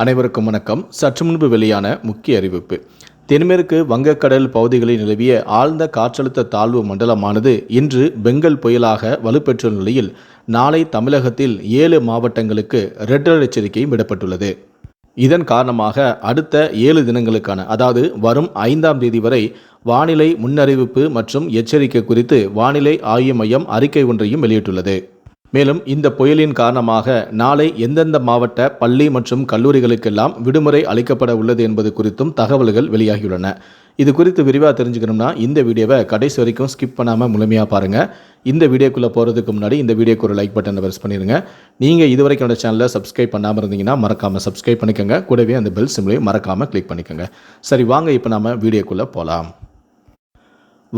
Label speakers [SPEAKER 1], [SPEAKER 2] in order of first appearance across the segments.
[SPEAKER 1] அனைவருக்கும் வணக்கம் சற்று முன்பு வெளியான முக்கிய அறிவிப்பு தென்மேற்கு வங்கக்கடல் பகுதிகளில் நிலவிய ஆழ்ந்த காற்றழுத்த தாழ்வு மண்டலமானது இன்று பெங்கல் புயலாக வலுப்பெற்ற நிலையில் நாளை தமிழகத்தில் ஏழு மாவட்டங்களுக்கு ரெட் அலர்ட் எச்சரிக்கையும் விடப்பட்டுள்ளது இதன் காரணமாக அடுத்த ஏழு தினங்களுக்கான அதாவது வரும் ஐந்தாம் தேதி வரை வானிலை முன்னறிவிப்பு மற்றும் எச்சரிக்கை குறித்து வானிலை ஆய்வு மையம் அறிக்கை ஒன்றையும் வெளியிட்டுள்ளது மேலும் இந்த புயலின் காரணமாக நாளை எந்தெந்த மாவட்ட பள்ளி மற்றும் கல்லூரிகளுக்கெல்லாம் விடுமுறை அளிக்கப்பட உள்ளது என்பது குறித்தும் தகவல்கள் வெளியாகியுள்ளன இது குறித்து விரிவாக தெரிஞ்சுக்கணும்னா இந்த வீடியோவை கடைசி வரைக்கும் ஸ்கிப் பண்ணாமல் முழுமையாக பாருங்கள் இந்த வீடியோக்குள்ளே போகிறதுக்கு முன்னாடி இந்த வீடியோக்கு ஒரு லைக் பட்டனை ப்ரெஸ் பண்ணிடுங்க நீங்கள் இதுவரைக்கும் அந்த என்னோட சேனலை சப்ஸ்கிரைப் பண்ணாமல் இருந்தீங்கன்னா மறக்காமல் சப்ஸ்கிரைப் பண்ணிக்கோங்க கூடவே அந்த பெல் சிம்லையும் மறக்காமல் கிளிக் பண்ணிக்கோங்க சரி வாங்க இப்போ நாம் வீடியோக்குள்ளே போகலாம்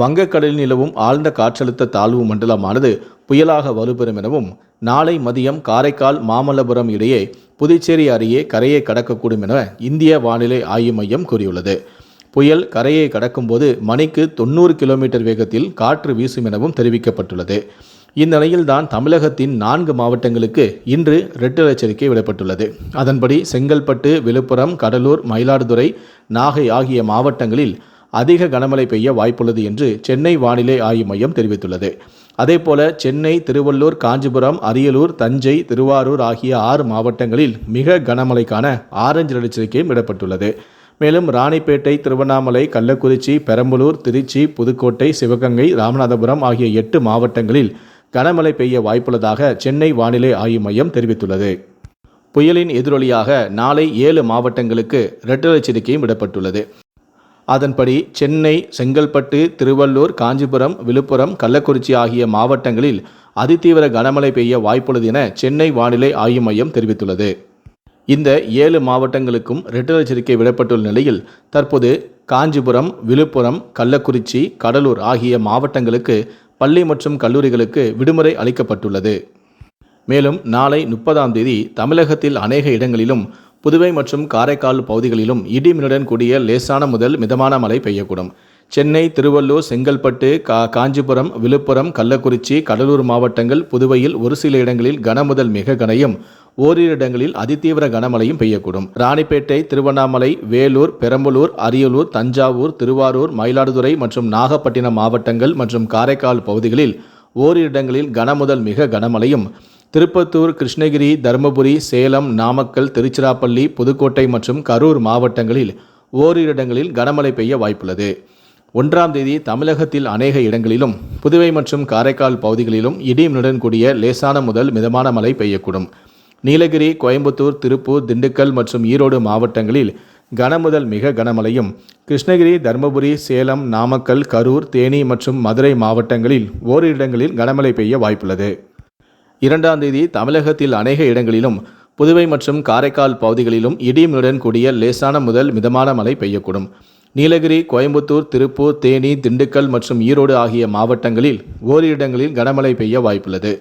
[SPEAKER 1] வங்கக்கடலில் நிலவும் ஆழ்ந்த காற்றழுத்த தாழ்வு மண்டலமானது புயலாக வலுப்பெறும் எனவும் நாளை மதியம் காரைக்கால் மாமல்லபுரம் இடையே புதுச்சேரி அருகே கரையை கடக்கக்கூடும் என இந்திய வானிலை ஆய்வு மையம் கூறியுள்ளது புயல் கரையை கடக்கும்போது மணிக்கு தொண்ணூறு கிலோமீட்டர் வேகத்தில் காற்று வீசும் எனவும் தெரிவிக்கப்பட்டுள்ளது இந்த நிலையில்தான் தமிழகத்தின் நான்கு மாவட்டங்களுக்கு இன்று ரெட்டல் எச்சரிக்கை விடப்பட்டுள்ளது அதன்படி செங்கல்பட்டு விழுப்புரம் கடலூர் மயிலாடுதுறை நாகை ஆகிய மாவட்டங்களில் அதிக கனமழை பெய்ய வாய்ப்புள்ளது என்று சென்னை வானிலை ஆய்வு மையம் தெரிவித்துள்ளது அதேபோல சென்னை திருவள்ளூர் காஞ்சிபுரம் அரியலூர் தஞ்சை திருவாரூர் ஆகிய ஆறு மாவட்டங்களில் மிக கனமழைக்கான ஆரஞ்சு எச்சரிக்கையும் விடப்பட்டுள்ளது மேலும் ராணிப்பேட்டை திருவண்ணாமலை கள்ளக்குறிச்சி பெரம்பலூர் திருச்சி புதுக்கோட்டை சிவகங்கை ராமநாதபுரம் ஆகிய எட்டு மாவட்டங்களில் கனமழை பெய்ய வாய்ப்புள்ளதாக சென்னை வானிலை ஆய்வு மையம் தெரிவித்துள்ளது புயலின் எதிரொலியாக நாளை ஏழு மாவட்டங்களுக்கு ரெட் எச்சரிக்கையும் விடப்பட்டுள்ளது அதன்படி சென்னை செங்கல்பட்டு திருவள்ளூர் காஞ்சிபுரம் விழுப்புரம் கள்ளக்குறிச்சி ஆகிய மாவட்டங்களில் அதிதீவிர கனமழை பெய்ய வாய்ப்புள்ளது என சென்னை வானிலை ஆய்வு மையம் தெரிவித்துள்ளது இந்த ஏழு மாவட்டங்களுக்கும் ரெட்டல் எச்சரிக்கை விடப்பட்டுள்ள நிலையில் தற்போது காஞ்சிபுரம் விழுப்புரம் கள்ளக்குறிச்சி கடலூர் ஆகிய மாவட்டங்களுக்கு பள்ளி மற்றும் கல்லூரிகளுக்கு விடுமுறை அளிக்கப்பட்டுள்ளது மேலும் நாளை முப்பதாம் தேதி தமிழகத்தில் அநேக இடங்களிலும் புதுவை மற்றும் காரைக்கால் பகுதிகளிலும் இடிமின்னுடன் கூடிய லேசான முதல் மிதமான மழை பெய்யக்கூடும் சென்னை திருவள்ளூர் செங்கல்பட்டு கா காஞ்சிபுரம் விழுப்புரம் கள்ளக்குறிச்சி கடலூர் மாவட்டங்கள் புதுவையில் ஒரு சில இடங்களில் கனமுதல் மிக கனையும் ஓரிரு இடங்களில் அதிதீவிர கனமழையும் பெய்யக்கூடும் ராணிப்பேட்டை திருவண்ணாமலை வேலூர் பெரம்பலூர் அரியலூர் தஞ்சாவூர் திருவாரூர் மயிலாடுதுறை மற்றும் நாகப்பட்டினம் மாவட்டங்கள் மற்றும் காரைக்கால் பகுதிகளில் ஓரிரு இடங்களில் கனமுதல் மிக கனமழையும் திருப்பத்தூர் கிருஷ்ணகிரி தருமபுரி சேலம் நாமக்கல் திருச்சிராப்பள்ளி புதுக்கோட்டை மற்றும் கரூர் மாவட்டங்களில் ஓரிரு இடங்களில் கனமழை பெய்ய வாய்ப்புள்ளது ஒன்றாம் தேதி தமிழகத்தில் அநேக இடங்களிலும் புதுவை மற்றும் காரைக்கால் பகுதிகளிலும் இடியுடன் கூடிய லேசான முதல் மிதமான மழை பெய்யக்கூடும் நீலகிரி கோயம்புத்தூர் திருப்பூர் திண்டுக்கல் மற்றும் ஈரோடு மாவட்டங்களில் கனமுதல் மிக கனமழையும் கிருஷ்ணகிரி தருமபுரி சேலம் நாமக்கல் கரூர் தேனி மற்றும் மதுரை மாவட்டங்களில் ஓரிரு இடங்களில் கனமழை பெய்ய வாய்ப்புள்ளது இரண்டாம் தேதி தமிழகத்தில் அநேக இடங்களிலும் புதுவை மற்றும் காரைக்கால் பகுதிகளிலும் இடியுடன் கூடிய லேசான முதல் மிதமான மழை பெய்யக்கூடும் நீலகிரி கோயம்புத்தூர் திருப்பூர் தேனி திண்டுக்கல் மற்றும் ஈரோடு ஆகிய மாவட்டங்களில் ஓரிரு இடங்களில் கனமழை பெய்ய வாய்ப்புள்ளது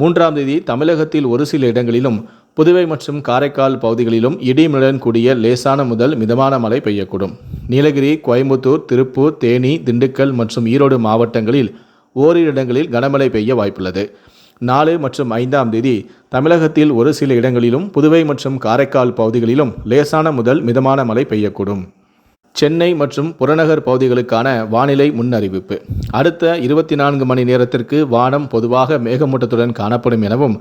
[SPEAKER 1] மூன்றாம் தேதி தமிழகத்தில் ஒரு சில இடங்களிலும் புதுவை மற்றும் காரைக்கால் பகுதிகளிலும் இடியுடன் கூடிய லேசான முதல் மிதமான மழை பெய்யக்கூடும் நீலகிரி கோயம்புத்தூர் திருப்பூர் தேனி திண்டுக்கல் மற்றும் ஈரோடு மாவட்டங்களில் ஓரிரு இடங்களில் கனமழை பெய்ய வாய்ப்புள்ளது நாலு மற்றும் ஐந்தாம் தேதி தமிழகத்தில் ஒரு சில இடங்களிலும் புதுவை மற்றும் காரைக்கால் பகுதிகளிலும் லேசான முதல் மிதமான மழை பெய்யக்கூடும் சென்னை மற்றும் புறநகர் பகுதிகளுக்கான வானிலை முன்னறிவிப்பு அடுத்த இருபத்தி நான்கு மணி நேரத்திற்கு வானம் பொதுவாக மேகமூட்டத்துடன் காணப்படும் எனவும்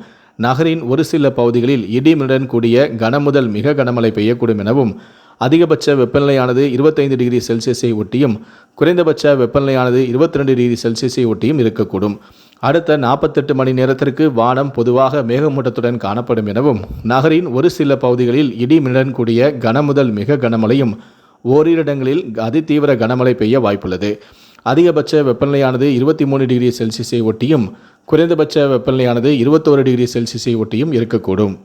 [SPEAKER 1] நகரின் ஒரு சில பகுதிகளில் இடிமுடன் கூடிய கனமுதல் மிக கனமழை பெய்யக்கூடும் எனவும் அதிகபட்ச வெப்பநிலையானது இருபத்தைந்து டிகிரி செல்சியஸை ஒட்டியும் குறைந்தபட்ச வெப்பநிலையானது இருபத்தி ரெண்டு டிகிரி செல்சியஸை ஒட்டியும் இருக்கக்கூடும் அடுத்த நாற்பத்தெட்டு மணி நேரத்திற்கு வானம் பொதுவாக மேகமூட்டத்துடன் காணப்படும் எனவும் நகரின் ஒரு சில பகுதிகளில் இடிமின்னுடன் கூடிய கனமுதல் மிக கனமழையும் ஓரிரிடங்களில் அதிதீவிர கனமழை பெய்ய வாய்ப்புள்ளது அதிகபட்ச வெப்பநிலையானது இருபத்தி மூணு டிகிரி செல்சியஸை ஒட்டியும் குறைந்தபட்ச வெப்பநிலையானது இருபத்தோரு டிகிரி செல்சியஸை ஒட்டியும் இருக்கக்கூடும்